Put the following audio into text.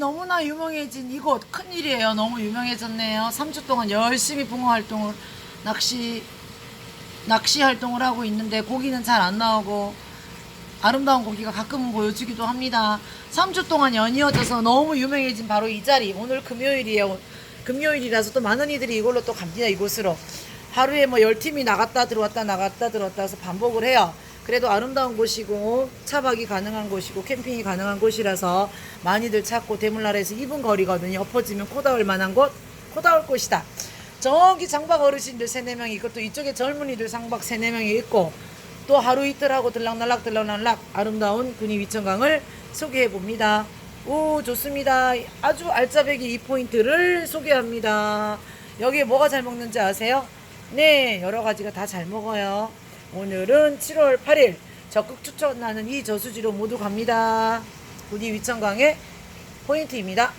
너무나 유명해진 이곳 큰일이에요. 너무 유명해졌네요. 3주 동안 열심히 붕어 활동을 낚시 낚시 활동을 하고 있는데 고기는 잘 안 나오고 아름다운 고기가 가끔은 보여주기도 합니다. 3주 동안 연이어져서 너무 유명해진 바로 이 자리. 오늘 금요일이에요. 금요일이라서 또 많은 이들이 이걸로 또 갑니다. 이곳으로. 하루에 뭐 10팀이 나갔다 들어왔다 나갔다 들어왔다 해서 반복을 해요. 그래도 아름다운 곳이고 차박이 가능한 곳이고 캠핑이 가능한 곳이라서 많이들 찾고 대물나라에서 2분 거리거든요. 엎어지면 코다올 만한 곳, 코다올 곳이다. 저기 장박 어르신들 세네 명이 있고 또 이쪽에 젊은이들 장박 세네 명이 있고 또 하루 이틀 하고 들락날락 들락날락 아름다운 군위 위천강을 소개해 봅니다. 오 좋습니다. 아주 알짜배기 이 포인트를 소개합니다. 여기에 뭐가 잘 먹는지 아세요? 네 여러 가지가 다 잘 먹어요. 오늘은 7월 8일 적극 추천하는 이 저수지로 모두 갑니다. 군위 위천강의 포인트입니다.